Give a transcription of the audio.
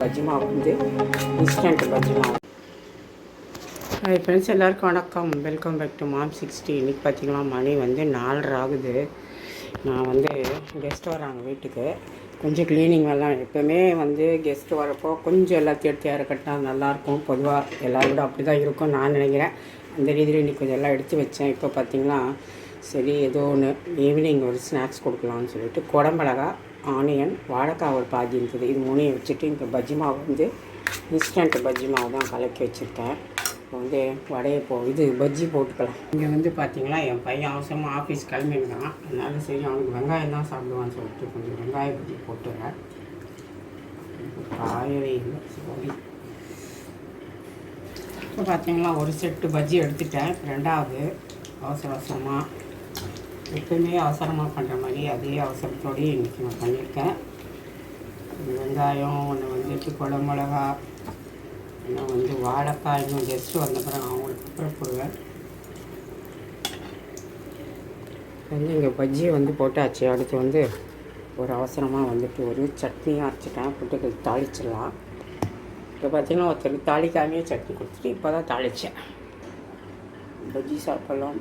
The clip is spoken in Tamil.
பஜ்ஜி மாவு வந்து இன்ஸ்டன்ட் பஜ்ஜி மாவு ஹாய் ஃப்ரெண்ட்ஸ் எல்லாருக்கும் வணக்கம். Welcome back to mom sixty இன்றைக்கி பார்த்தீங்களா மணி வந்து நாலரை ஆகுது. நான் வந்து கெஸ்ட் வராங்க வீட்டுக்கு. கொஞ்சம் க்ளீனிங் எல்லாம் எப்போவுமே வந்து கெஸ்ட் வரப்போ கொஞ்சம் எல்லாத்தையும் எடுத்து யாரை கட்டினா நல்லாயிருக்கும் பொதுவாக எல்லாரோட அப்படி தான் இருக்கும் நான் நினைக்கிறேன். அந்த ரீதியில் இன்றைக்கி கொஞ்சம் எல்லாம் எடுத்து வச்சேன். இப்போ பார்த்தீங்கன்னா சரி ஏதோ ஒன்று ஈவினிங் ஒரு ஸ்நாக்ஸ் கொடுக்கலாம்னு சொல்லிட்டு குடமிளகா ஆனியன் வாழைக்காய் ஒரு பாதி இருக்குது இது மூணையும் வச்சுட்டு இங்கே பஜ்ஜி மாவு வந்து இன்ஸ்டன்ட் பஜ்ஜி மாவு தான் கலக்கி வச்சுருக்கேன். இப்போ வந்து வடையை போ இது பஜ்ஜி போட்டுக்கலாம். இங்கே வந்து பார்த்தீங்களா என் பையன் அவசரமாக ஆஃபீஸ் கிளம்பிருக்கான் அதனால சரி அவனுக்கு வெங்காயம் தான் சாப்பிடுவான்னு சொல்லிட்டு கொஞ்சம் வெங்காய பஜ்ஜி போட்டுறேன். காயவே இல்லை சாரி இப்போ பார்த்தீங்களா ஒரு செட்டு பஜ்ஜி எடுத்துட்டேன். ரெண்டாவது அவசர அவசரமாக எப்பவுமே அவசரமாக பண்ணுற மாதிரி அதே அவசரத்தோடய இன்றைக்கி நான் பண்ணியிருக்கேன். வெங்காயம் ஒன்று வந்துட்டு குடமிளகா இன்னும் வந்து வாழைக்காய் இன்னும் கெஸ்ட்டு வந்த பிறகு அவங்களுக்கு அப்புறம் போடுவேன். வந்து இங்கே பஜ்ஜியை வந்து போட்டாச்சு. அடுத்து வந்து ஒரு அவசரமாக வந்துட்டு ஒரு சட்னியும் அரைச்சிட்டேன். புட்டுக்கு தாளிச்சிடலாம். இப்போ பார்த்தீங்கன்னா ஒருத்தருக்கு தாளிக்காமையே சட்னி கொடுத்துட்டு இப்போ தான் தாளித்தேன் பஜ்ஜி சாப்பிட்லாம்.